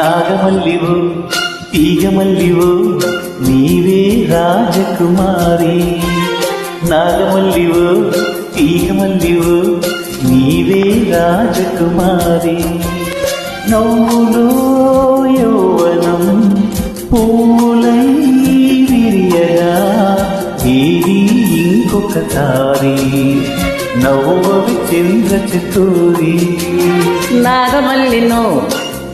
నాగమల్లివు తీగమల్లివు నీవే రాజకుమారి. నాగమల్లివు తీగమల్లివు నీవే రాజకుమారి. నవ్వులో యౌవనం పూలై విరియగా ఏది ఇంకొకసారి నవ్వవి చంద్ర చతూరి. నాగమల్లినో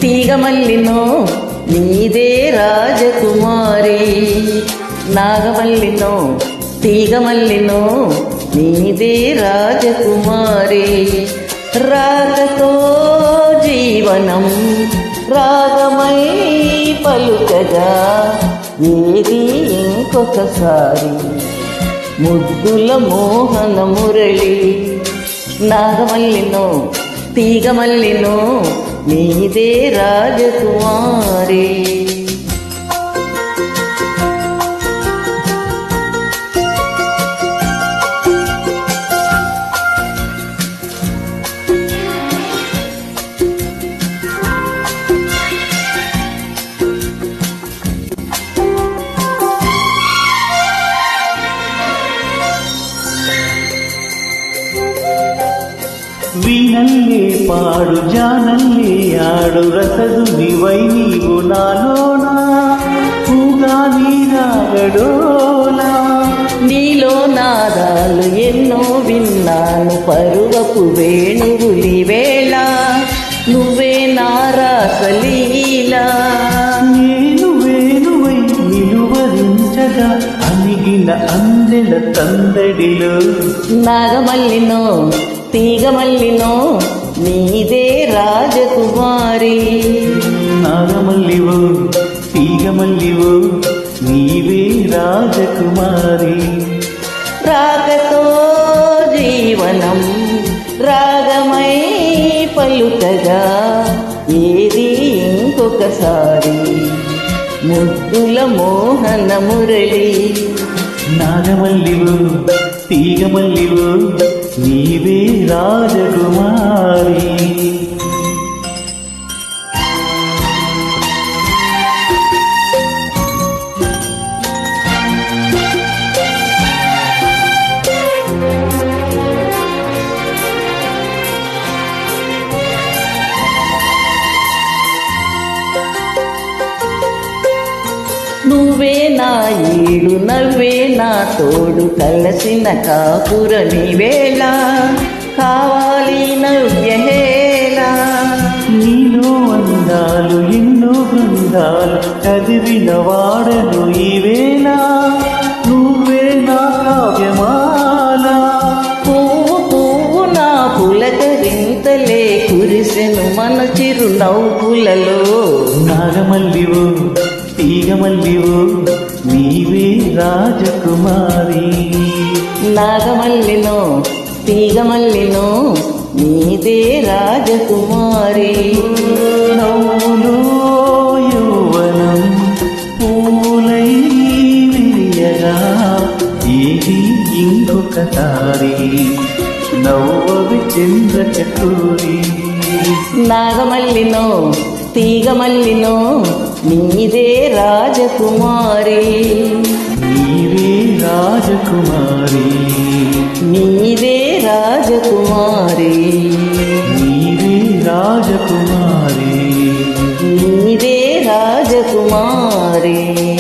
తీగమల్లినో నీదే రాజకుమారి. నాగమల్లినో తీగమల్లినో నీదే రాజకుమారి. రాగతో జీవనం రాగమై పలుకగా ఏది ఇంకొకసారి. ముద్దుల మోహన మురళి నాగమల్లినో తీగమల్లినో నీదే రాజకుమారి వీణల్లే పాడు జానల్లి ఆడు రసదు నివై నీవు నాలోనా? పూగా నీరాగడోలా? నీలో నాదాలు ఎన్నో విన్నాను పరువపు వేణువులి వేళ నువ్వే నారాసలీలా నేను వేణువై నిలువరించగా అనిగిన అందెల తందడిలో. నాగమల్లినో తీగమల్లినో నీదే రాజకుమారి. నాగమల్లివు తీగమల్లివు నీవే రాజకుమారి. రాగతో జీవనం రాగమై పలుకగా ఏది ఇంకొకసారి. ముద్దుల మోహన మురళి నాగమల్లివు తీగమల్లివు నీవే రాజకుమారి. నువ్వే నా ఈడు నవ్వే నా తోడు కలసిన కాపురని వేళ కావాలి నవ్యహేళ నీలో అందాలు ఎన్నో బృందాలు చదివిన వాడను ఈవేళ. నువ్వే నా కావ్యమాల. పువ్వు పువ్వు నా పులకరింతలే కురిసెను మన చిరు నవ్వులలో నాగమల్లివు. తీగమల్లివు నీవే రాజకుమారి. నాగమల్లినో తీగమల్లినో నీదే రాజకుమారి. నవ్వులో యౌవనం పూలై విరియగా ఏది ఇంకొకసారి నవ్వవి చంద్ర చకూరి నాగమల్లినో తీగమల్లినో నీదే రాజకుమారి. నీవే రాజకుమారి. నీదే రాజకుమారి. నీవే రాజకుమారి. నీదే రాజకుమారి.